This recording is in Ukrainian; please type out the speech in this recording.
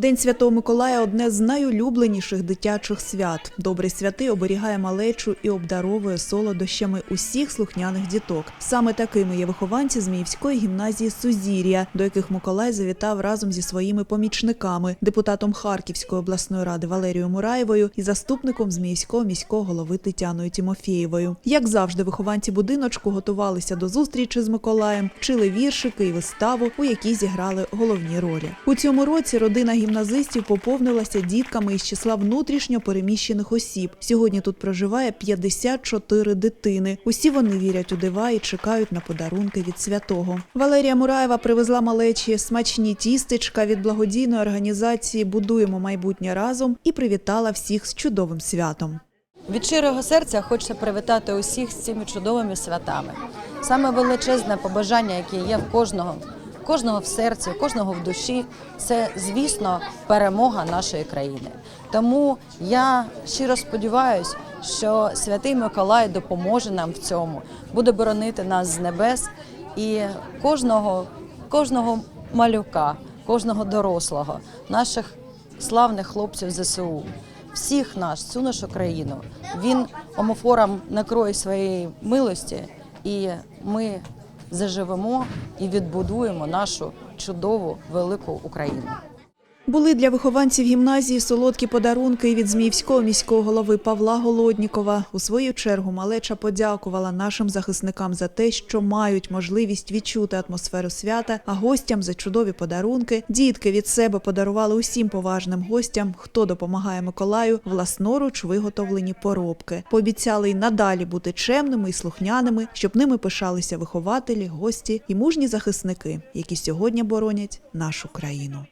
День Святого Миколая одне з найулюбленіших дитячих свят. Добрий святий оберігає малечу і обдаровує солодощами усіх слухняних діток. Саме такими є вихованці Зміївської гімназії Сузір'я, до яких Миколай завітав разом зі своїми помічниками, депутатом Харківської обласної ради Валерією Мураєвою і заступником Зміївського міського голови Тетяною Тімофєєвою. Як завжди, вихованці будиночку готувалися до зустрічі з Миколаєм, вчили віршики і виставу, у якій зіграли головні ролі. У цьому році родина гімназистів поповнилася дітками із числа внутрішньо переміщених осіб. Сьогодні тут проживає 54 дитини. Усі вони вірять у дива і чекають на подарунки від святого. Валерія Мураєва привезла малечі смачні тістечка від благодійної організації Будуємо майбутнє разом і привітала всіх з чудовим святом. Від щирого серця хочеться привітати усіх з цими чудовими святами. Саме величезне побажання, яке є в кожного, кожного в серці, кожного в душі, це, звісно, перемога нашої країни. Тому я щиро сподіваюся, що святий Миколай допоможе нам в цьому, буде боронити нас з небес і кожного, кожного малюка, кожного дорослого, наших славних хлопців ЗСУ всіх нас, всю нашу країну. Він омофором накроє своєї милості, і ми заживемо і відбудуємо нашу чудову велику Україну. Були для вихованців гімназії солодкі подарунки від Зміївського міського голови Павла Голоднікова. У свою чергу малеча подякувала нашим захисникам за те, що мають можливість відчути атмосферу свята, а гостям за чудові подарунки. Дітки від себе подарували усім поважним гостям, хто допомагає Миколаю, власноруч виготовлені поробки. Пообіцяли й надалі бути чемними і слухняними, щоб ними пишалися вихователі, гості і мужні захисники, які сьогодні боронять нашу країну.